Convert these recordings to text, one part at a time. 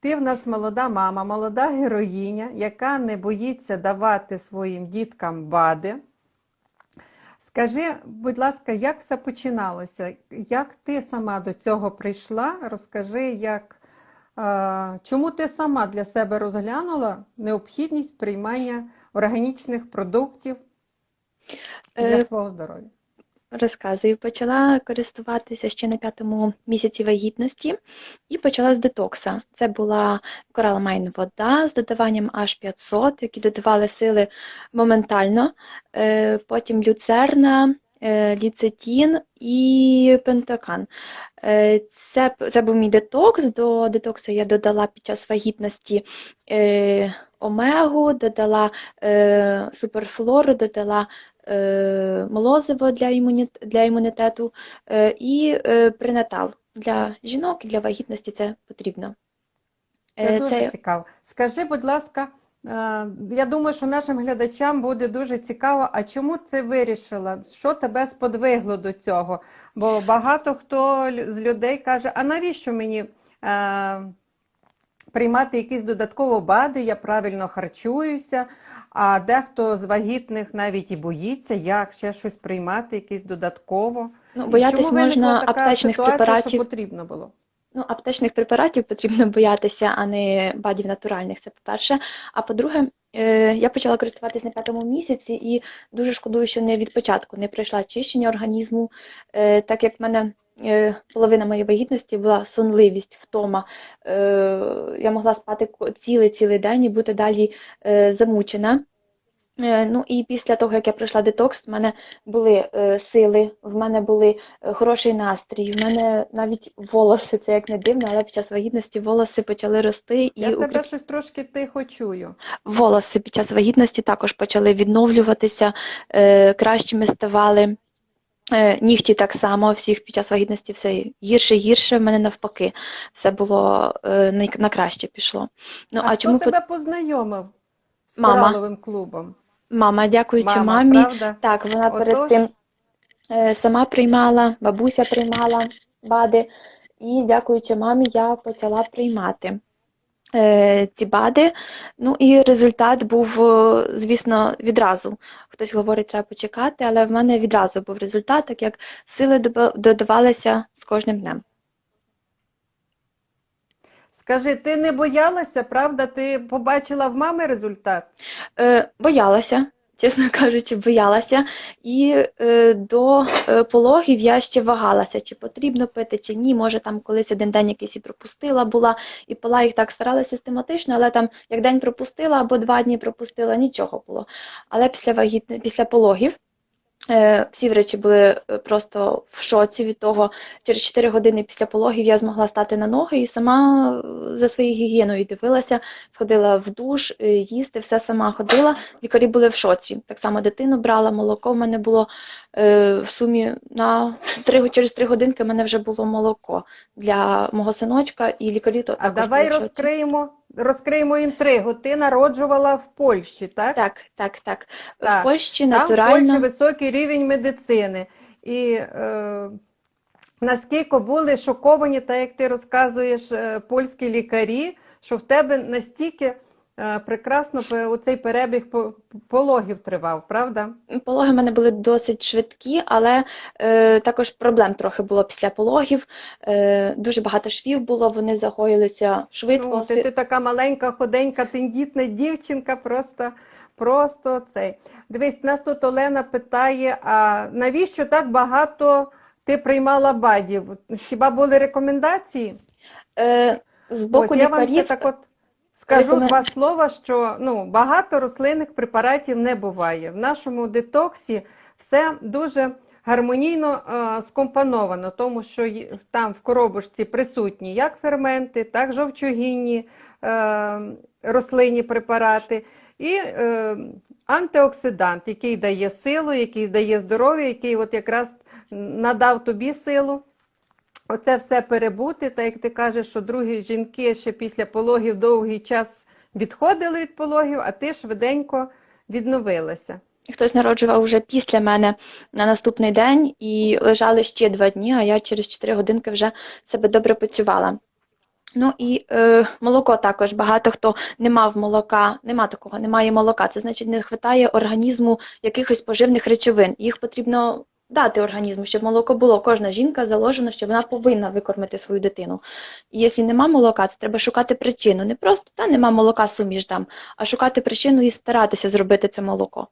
Ти в нас молода мама, молода героїня, яка не боїться давати своїм діткам БАДи. Скажи, будь ласка, як все починалося? Як ти сама до цього прийшла? Розкажи, як, е, чому ти сама для себе розглянула необхідність приймання органічних продуктів для Е, свого здоров'я? Розказую, почала користуватися ще на п'ятому місяці вагітності і почала з детокса. Це була Coraline вода з додаванням H500, які додавали сили моментально. Е, Потім люцерна, е, ліцетін і пентакан. Е, Це, це був мій детокс. До детоксу я додала під час вагітності омегу, додала суперфлору, додала молозиво для, імуні... для імунітету е, і е, пренатал. Для жінок і для вагітності це потрібно. Це Е, дуже цікаво. Скажи, будь ласка, е, я думаю, що нашим глядачам буде дуже цікаво, а чому ти вирішила? Що тебе сподвигло до цього? Бо багато хто з людей каже, а навіщо мені е, приймати якісь додатково БАДи, я правильно харчуюся, а дехто з вагітних навіть і боїться, як ще щось приймати, якісь додатково. Ну, боятись Чому можна така аптечних ситуація, препаратів. що потрібно було? Ну, аптечних препаратів потрібно боятися, а не БАДів натуральних, це по-перше. А по-друге, е, я почала користуватись на п'ятому місяці і дуже шкодую, що не від початку не пройшла очищення організму, е, так як в мене половина моєї вагітності була сонливість, втома. Е, Я могла спати цілий-цілий день і бути далі е, замучена. Е, Ну і після того, як я пройшла детокс, в мене були е, сили, в мене були е, хороший настрій, в мене навіть волоси, це як не дивно, але під час вагітності волоси почали рости, і Я тебе щось трошки тихо чую. волоси під час вагітності також почали відновлюватися, е, кращими ставали. Е, Нігті так само, всіх під час вагітності все гірше, гірше, в мене навпаки, все було е, на краще пішло. Ну, а а хто чому тебе познайомив з Мама. кораловим клубом? мама, дякуючи Мама, мамі, правда? Так, вона перед цим е, сама приймала, бабуся приймала БАДи, і дякуючи мамі, я почала приймати ці БАДи. Ну і результат був, е, звісно, відразу. Хтось говорить, треба почекати, але в мене відразу був результат, так як сили додавалися з кожним днем. Скажи, ти не боялася, правда? Ти побачила в мами результат? Е, боялася, чесно кажучи, боялася. І е, до е, пологів я ще вагалася, чи потрібно пити, чи ні. Може, там колись один день якийсь і пропустила була, і пила їх так старалася систематично, але там як день пропустила або два дні пропустила, нічого було. Але після вагітне, після пологів. Е, Всі врачі були е, просто в шоці від того. Через 4 години після пологів я змогла стати на ноги і сама е, за своєю гігієною дивилася, сходила в душ, їсти, все сама ходила. Лікарі були в шоці. Так само дитину брала, молоко в мене було в сумі на три, через 3 годинки в мене вже було молоко для мого синочка, і лікарі то А давай в розкриємо, розкриємо інтригу. Ти народжувала в Польщі, так? Так, так, так. Так. В Польщі Там в. Польщі високий рівень медицини. І е, наскільки були шоковані, так як ти розказуєш, е, польські лікарі, що в тебе настільки прекрасно пе- оцей перебіг пологів тривав, правда? Пологи в мене були досить швидкі, але е, також проблем трохи було після пологів. Е, дуже багато швів було, вони загоїлися швидко. Ну, ти, ти така маленька, худенька, тендітна дівчинка, просто, просто цей. Дивись, нас тут Олена питає, а навіщо так багато ти приймала бадів? Хіба були рекомендації? Е, з боку Ось я вам ще так от скажу рекомен- два слова, що ну, багато рослинних препаратів не буває. В нашому детоксі все дуже гармонійно е, скомпоновано, тому що там в коробочці присутні як ферменти, так жовчогінні е, рослинні препарати і е, антиоксидант, який дає силу, який дає здоров'я, який от якраз надав тобі силу. Оце все перебути, так як ти кажеш, що другі жінки ще після пологів довгий час відходили від пологів, а ти швиденько відновилася. Хтось народжував вже після мене на наступний день і лежали ще два дні, а я через 4 годинки вже себе добре почувала. Ну і е, молоко також. Багато хто не мав молока, нема такого, немає молока. Це значить, не вистачає організму якихось поживних речовин. Їх потрібно дати організму, щоб молоко було. Кожна жінка заложена, що вона повинна викормити свою дитину. І якщо нема молока, це треба шукати причину. Не просто та нема молока, суміш дам, а шукати причину і старатися зробити це молоко.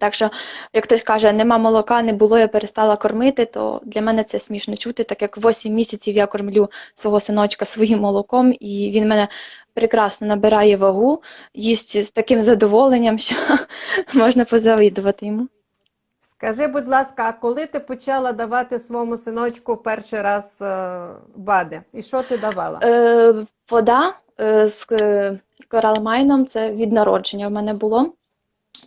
Так що, як хтось каже, нема молока, не було, я перестала кормити, то для мене це смішно чути, так як 8 місяців я кормлю свого синочка своїм молоком, і він мене прекрасно набирає вагу, їсть з таким задоволенням, що можна позавидувати йому. Скажи, будь ласка, а коли ти почала давати своєму синочку перший раз е, бади? І що ти давала? Е, вода е, з е, коралмайном це від народження в мене було.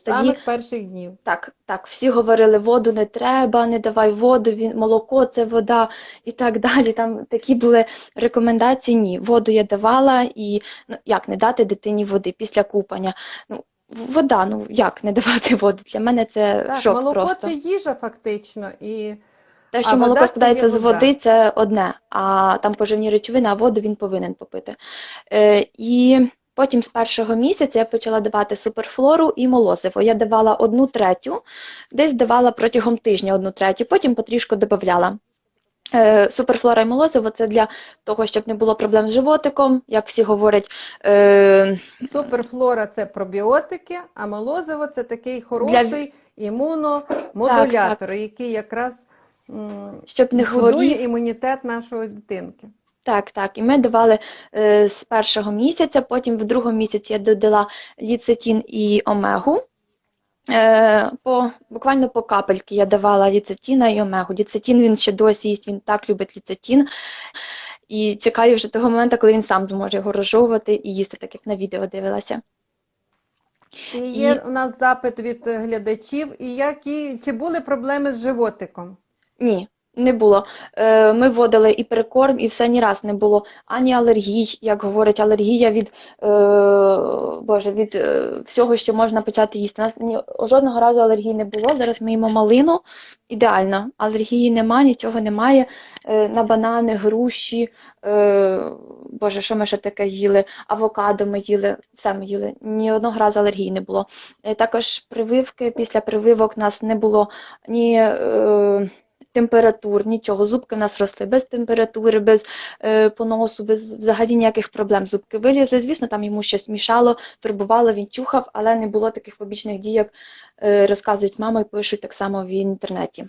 Тоді- самих перших днів. Так, так, всі говорили, воду не треба, не давай воду, він, молоко це вода і так далі. Там такі були рекомендації. Ні, воду я давала і ну, як не дати дитині води після купання. Ну, вода, ну як не давати воду? Для мене це Так, шок молоко просто. це їжа фактично. І Те, що вода молоко складається з води, це одне, а там поживні речовини, а воду він повинен попити. Е, і потім з першого місяця я почала давати суперфлору і молозиво. Я давала одну третю, десь давала протягом тижня одну третю, потім потрішку додавала. Е, Суперфлора і молозиво це для того, щоб не було проблем з животиком, як всі говорять. Е, суперфлора це пробіотики, а молозиво це такий хороший імуномодулятор, який якраз м, щоб не будує імунітет нашої дитинки. Так, так. І ми давали е, з першого місяця, потім в другому місяці я додала ліцетин і омегу. Е, по, буквально по капельки я давала ліцетина і омегу. Ліцетін він ще досі їсть, він так любить ліцетін. І чекаю вже того моменту, коли він сам зможе його розжовувати і їсти, так як на відео дивилася. І є у нас запит від глядачів, і які, чи були проблеми з животиком? Ні, не було. Е, Ми вводили і перекорм, і все ні раз не було ані алергій, як говорять, алергія від, е, Боже, від е, всього, що можна почати їсти. У нас ні, жодного разу алергії не було. Зараз ми їмо малину. Ідеально. Алергії нема, нічого немає. На банани, груші, Боже, що ми ще таке їли? Авокадо ми їли, все ми їли. Ні одного разу алергії не було. Також прививки, після прививок нас не було ні. Температур, нічого. Зубки в нас росли без температури, без е, поносу, без взагалі ніяких проблем. Зубки вилізли. Звісно, там йому щось мішало, турбувало, він чухав, але не було таких побічних дій, як е, розказують і пишуть так само в інтернеті.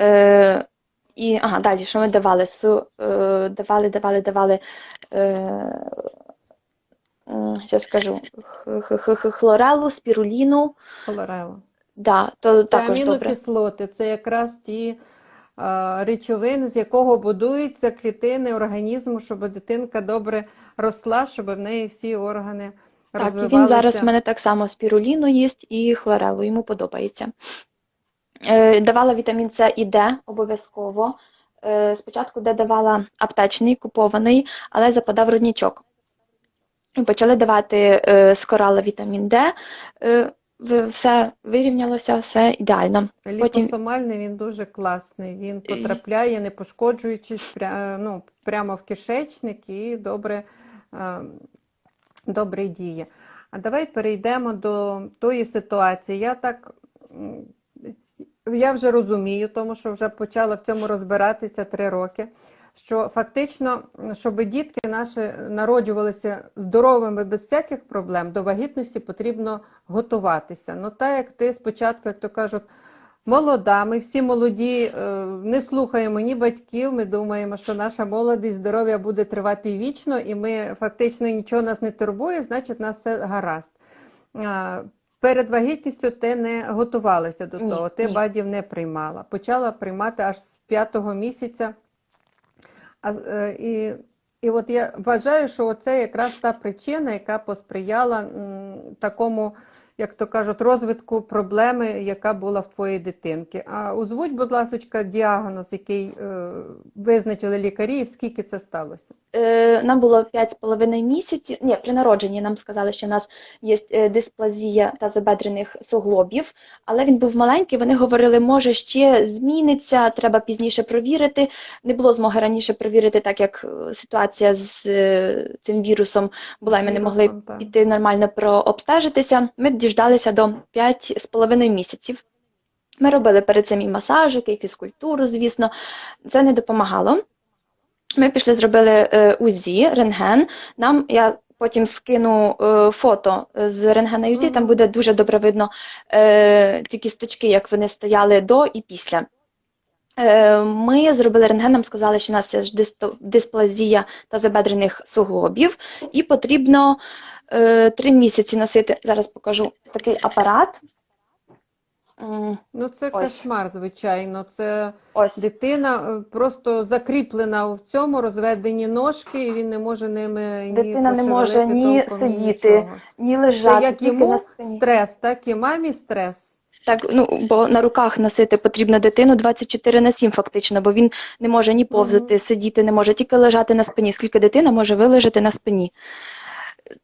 Е, і ага, далі, що ми давали? Су, е, давали, давали, давали. Е, Зараз скажу хлорелу, спіруліну. Холорела. Да, то Це також добре. це якраз ті а, речовини, з якого будуються клітини організму, щоб дитинка добре росла, щоб в неї всі органи Так, і він зараз в мене так само спіруліну їсть і хлорелу, йому подобається. Е, Давала вітамін С і Д обов'язково. Е, Спочатку Д давала аптечний, купований, але западав родничок. І Почали давати е, з корала вітамін Д. Е, Все вирівнялося, все ідеально. Ліпосомальний він дуже класний. Він потрапляє, не пошкоджуючись, пря, ну, прямо в кишечник і добре, е, добре діє. А давай перейдемо до тої ситуації. Я так я вже розумію, тому що вже почала в цьому розбиратися три роки. Що фактично, щоб дітки наші народжувалися здоровими без всяких проблем, до вагітності потрібно готуватися. Ну, так як ти спочатку, як то кажуть, молода, ми всі молоді, е, не слухаємо ні батьків, ми думаємо, що наша молодість, здоров'я буде тривати вічно, і ми фактично нічого нас не турбує, значить, нас все гаразд. Перед вагітністю ти не готувалася до Ні, того, ти ні. бадів не приймала. Почала приймати аж з п'ятого місяця. А, е, і, і от я вважаю, що це якраз та причина, яка посприяла м, такому як то кажуть, розвитку проблеми, яка була в твоїй дитинки. А озвуть, будь ласка, діагноз, який е, визначили лікарі, і скільки це сталося? Е, Нам було 5,5 місяців. Ні, при народженні нам сказали, що в нас є е, дисплазія тазобедрених суглобів, але він був маленький. Вони говорили, може ще зміниться, треба пізніше провірити. Не було змоги раніше провірити, так як е, ситуація з е, цим вірусом була, і ми не могли піти нормально прообстежитися. Ми діждалися до 5,5 місяців. Ми робили перед цим і масажики, і фізкультуру, звісно. Це не допомагало. Ми пішли, зробили е, УЗІ, рентген. Нам я потім скину е, фото з рентгена УЗІ, там буде дуже добре видно е, ті кісточки, як вони стояли до і після. Ми зробили рентген, нам сказали, що у нас є дисплазія тазобедрених суглобів, і потрібно три місяці носити. Зараз покажу такий апарат. Ну, це Ось. кошмар, звичайно. Це Ось. дитина е, просто закріплена в цьому, розведені ножки, і він не може ними ні Дитина не може ні толком, сидіти, нічого. Ні Це як йому на спині. стрес, так і мамі стрес. Так, ну бо на руках носити потрібно дитину 24 на 7 фактично, бо він не може ні повзати, сидіти, не може тільки лежати на спині. Скільки дитина може вилежати на спині?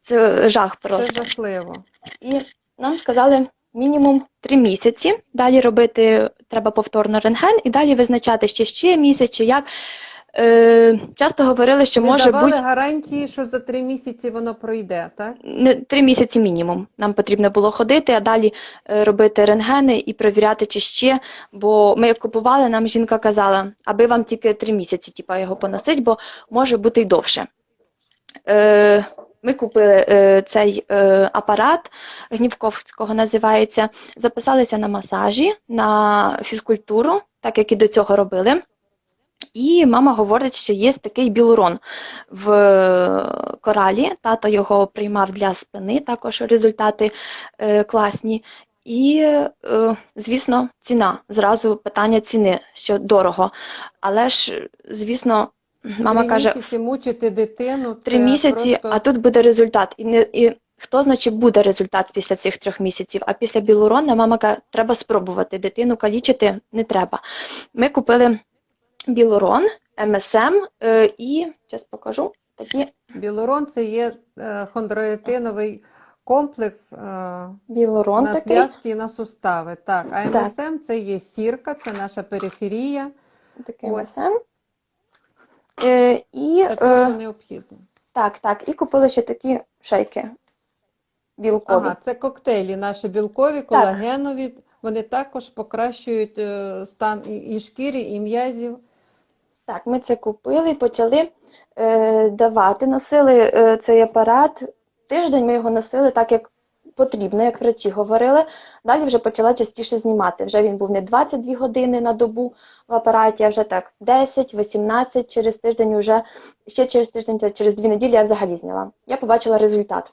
Це жах Це жахливо. І нам сказали мінімум 3 місяці. Далі робити треба повторно рентген і далі визначати ще ще місяць чи як. Е, часто говорили, що Не може давали бути гарантії, що за три місяці воно пройде, так? не три місяці мінімум. Нам потрібно було ходити, а далі е, робити рентгени і перевіряти, чи ще. Бо ми як купували, нам жінка казала, аби вам тільки три місяці, типа його поносить, бо може бути й довше. Е, ми купили е, цей е, апарат Гнівковського називається, записалися на масажі, на фізкультуру, так як і до цього робили. І мама говорить, що є такий білурон в е, коралі. Тато його приймав для спини, також результати е, класні. І, е, звісно, ціна. Зразу питання ціни, що дорого. Але ж, звісно, мама три каже, місяці мучити дитину. три це місяці, просто... а тут буде результат. І не і хто значить буде результат після цих трьох місяців? А після білурона мама каже, треба спробувати дитину калічити не треба. Ми купили білурон, МСМ е, і зараз покажу такі Білорон це є е, хондроїтиновий комплекс е, на такий. зв'язки і на сустави. Так, а Так. МСМ це є сірка, це наша периферія. Такий Ось. МСМ. Е, і Це те, е, що необхідно. так, так, і купили ще такі шейки білкові. Ага, це коктейлі наші білкові, колагенові. Вони також покращують е, стан і, і шкіри, і м'язів. Так, ми це купили і почали е, давати. Носили е, цей апарат. Тиждень ми його носили так, як потрібно, як врачі говорили. Далі вже почала частіше знімати. Вже він був не 22 години на добу в апараті, а вже так 10, 18, через тиждень вже, ще через тиждень, через дві неділі я взагалі зняла. Я побачила результат.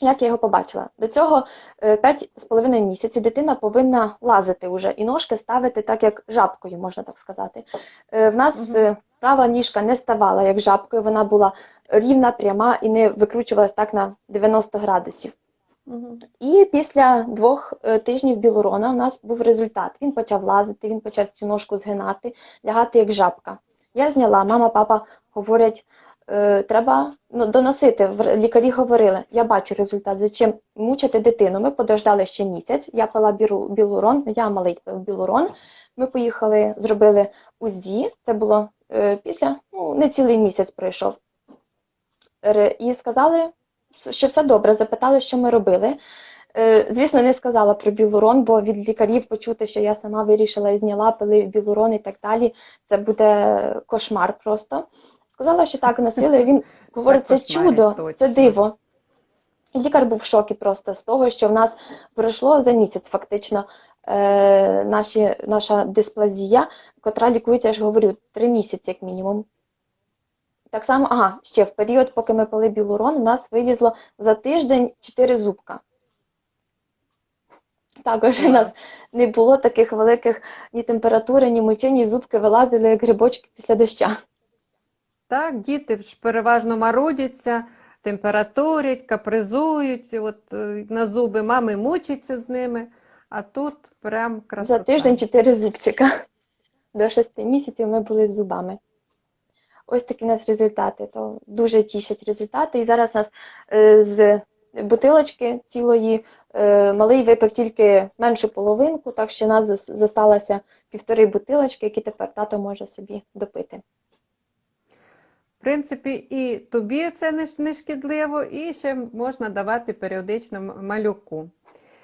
Як я його побачила? До цього е, 5,5 місяці дитина повинна лазити вже і ножки ставити так, як жабкою, можна так сказати. Е, В нас е, права ніжка не ставала як жабкою, вона була рівна, пряма і не викручувалась так на 90 градусів. І після двох е, тижнів білурона у нас був результат. Він почав лазити, він почав цю ножку згинати, лягати як жабка. Я зняла, мама, папа говорять, е, треба ну, доносити. Лікарі говорили, я бачу результат, зачем мучити дитину. Ми подождали ще місяць, я пила біру- білурон, я малий пив білурон. Ми поїхали, зробили УЗІ, це було е, після, ну, не цілий місяць пройшов. І сказали, що все добре, запитали, що ми робили. Е, Звісно, не сказала про білурон, бо від лікарів почути, що я сама вирішила і зняла, пили білурон і так далі. Це буде кошмар просто. Сказала, що так носили. Він говорить, це чудо, це диво. І лікар був в шокі просто з того, що в нас пройшло за місяць фактично е, наші, наша дисплазія, котра лікується, я ж говорю, три місяці як мінімум. Так само, ага, ще в період, поки ми пили білурон, у нас вилізло за тиждень 4 зубка. Також у нас не було таких великих ні температури, ні мочі, ні зубки вилазили, як грибочки після доща. Так, діти ж переважно марудяться, температурять, капризують, от е, на зуби мами мучаться з ними, а тут прям красота. За тиждень чотири зубчика. До шести місяців ми були з зубами. Ось такі у нас результати. То дуже тішать результати. І зараз нас е, з бутилочки цілої е, малий випив тільки меншу половинку, так що нас зосталося півтори бутилочки, які тепер тато може собі допити. В принципі, і тобі це не, шкідливо, і ще можна давати періодично малюку.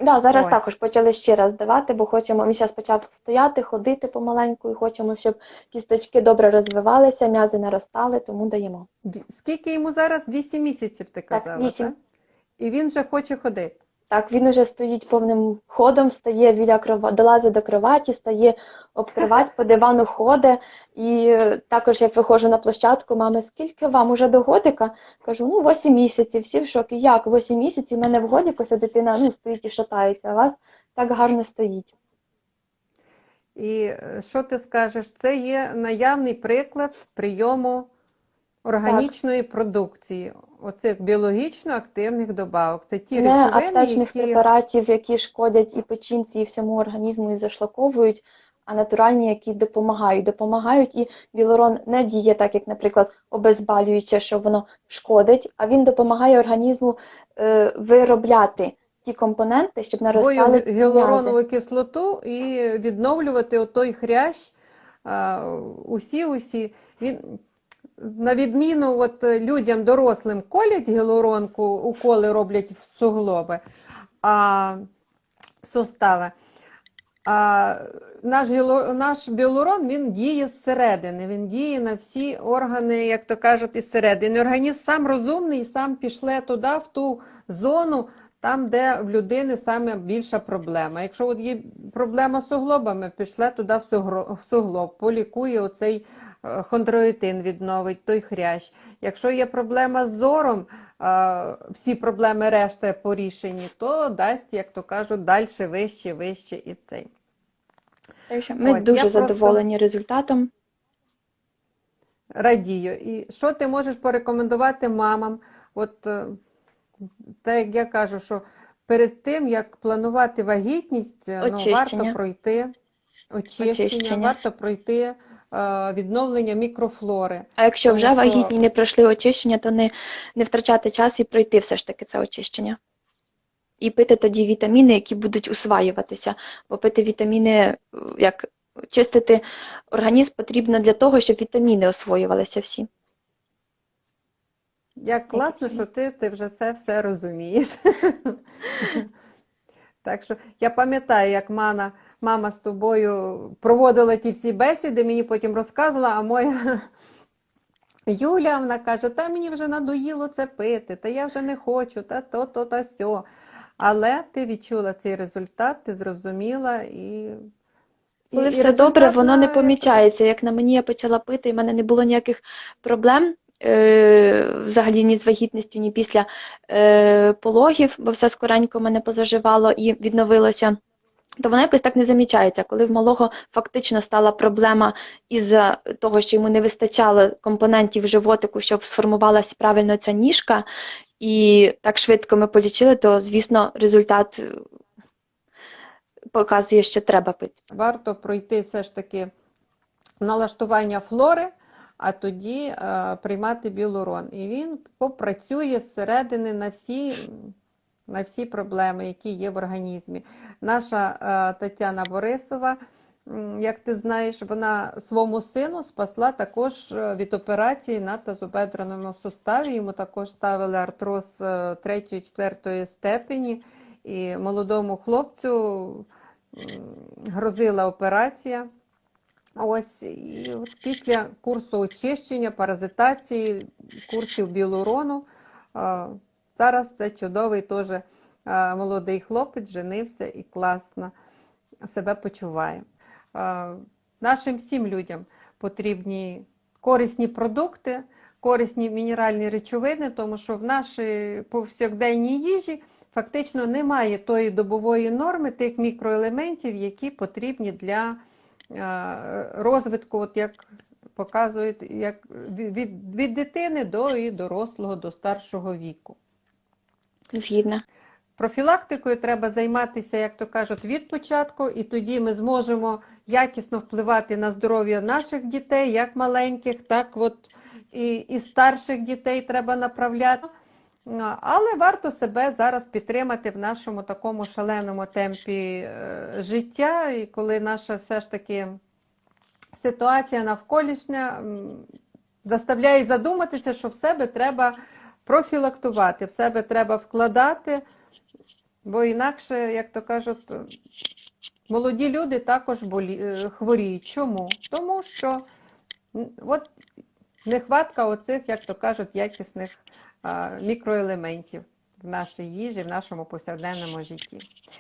Да, зараз Ось. також почали ще раз давати, бо хочемо, він зараз почав стояти, ходити помаленьку, і хочемо, щоб кісточки добре розвивалися, м'язи наростали, тому даємо. Скільки йому зараз? Вісім місяців, ти Так, казала, так? І він вже хоче ходити. Так, він уже стоїть повним ходом, стає біля крова, долазить до кроваті, стає об кровать, по дивану ходить. І також, як виходжу на площадку, мами, скільки вам уже до годика? Кажу, ну, 8 місяців, всі в шокі. Як 8 місяців? У мене в годику ця дитина ну, стоїть і шатається, а вас так гарно стоїть. І е, що ти скажеш? Це є наявний приклад прийому органічної продукції, оцих біологічно активних добавок. Це ті Не речовини, аптечних які препаратів, які шкодять і печінці, і всьому організму, і зашлаковують, а натуральні, які допомагають. Допомагають, і білорон не діє так, як, наприклад, обезболююче, що воно шкодить, а він допомагає організму е, виробляти ті компоненти, щоб свою наростали ці гіалуронову кислоту і відновлювати отой хрящ. Усі, усі. Він, на відміну от е, людям дорослим колять гіалуронку, уколи роблять в суглоби, а в сустави. А наш, наш біолурон він діє зсередини, він діє на всі органи, як то кажуть, із середини. Організм сам розумний сам пішле туди, в ту зону, там, де в людини саме більша проблема. Якщо от є проблема з суглобами, пішле туди в суглоб, полікує оцей хондроїтин, відновить той хрящ. Якщо є проблема з зором, е, всі проблеми решта порішені, то дасть, як то кажуть, далі, вище, вище і цей. Ми Ось, дуже просто- задоволені результатом. Радію. І що ти можеш порекомендувати мамам? От е, так як я кажу, що перед тим, як планувати вагітність, е, ну, варто пройти очищення, Очищення. варто пройти е, відновлення мікрофлори. А якщо вже вагітні не пройшли очищення, то не, не втрачати час і пройти все ж таки це очищення. І пити тоді вітаміни, які будуть усваюватися. Бо пити вітаміни, е, як чистити організм потрібно для того, щоб вітаміни освоювалися всі. Як класно, що ти, ти вже це все розумієш. Так що я пам'ятаю, як мама, мама з тобою проводила ті всі бесіди, мені потім розказувала, а моя Юля, вона каже, та мені вже надоїло це пити, та я вже не хочу, та то, то, та сьо. Але ти відчула цей результат, ти зрозуміла і. Коли і- все результат добре, воно не помічається. Як на мені я почала пити, і в мене не було ніяких проблем. Е, Взагалі ні з вагітністю, ні після е, пологів, бо все скоренько мене позаживало і відновилося. То воно якось так не замічається. Коли в малого фактично стала проблема із-за того, що йому не вистачало компонентів животику, щоб сформувалася правильно ця ніжка, і так швидко ми полічили, то, звісно, результат е, показує, що треба пити. Варто пройти все ж таки налаштування флори, а тоді е, приймати білурон. І він попрацює зсередини на всі, на всі проблеми, які є в організмі. Наша е, Тетяна Борисова, як ти знаєш, вона своєму сину спасла також е, від операції на тазобедреному суставі. Йому також ставили артроз 3-4 степені. І молодому хлопцю грозила операція. Ось і от після курсу очищення, паразитації, курсів білурону, зараз це чудовий теж молодий хлопець, женився і класно себе почуває. Нашим всім людям потрібні корисні продукти, корисні мінеральні речовини, тому що в нашій повсякденній їжі фактично немає тої добової норми тих мікроелементів, які потрібні для розвитку, от як показують як від, від, дитини до і дорослого, до старшого віку. Згідна. Профілактикою треба займатися, як то кажуть, від початку, і тоді ми зможемо якісно впливати на здоров'я наших дітей, як маленьких, так от і, і старших дітей треба направляти. Але варто себе зараз підтримати в нашому такому шаленому темпі е, життя, і коли наша все ж таки ситуація навколишня м, заставляє задуматися, що в себе треба профілактувати, в себе треба вкладати. Бо інакше, як то кажуть, молоді люди також болі... е, хворіють. Чому? Тому що от нехватка оцих, як то кажуть, якісних мікроелементів в нашій їжі, в нашому повсякденному житті.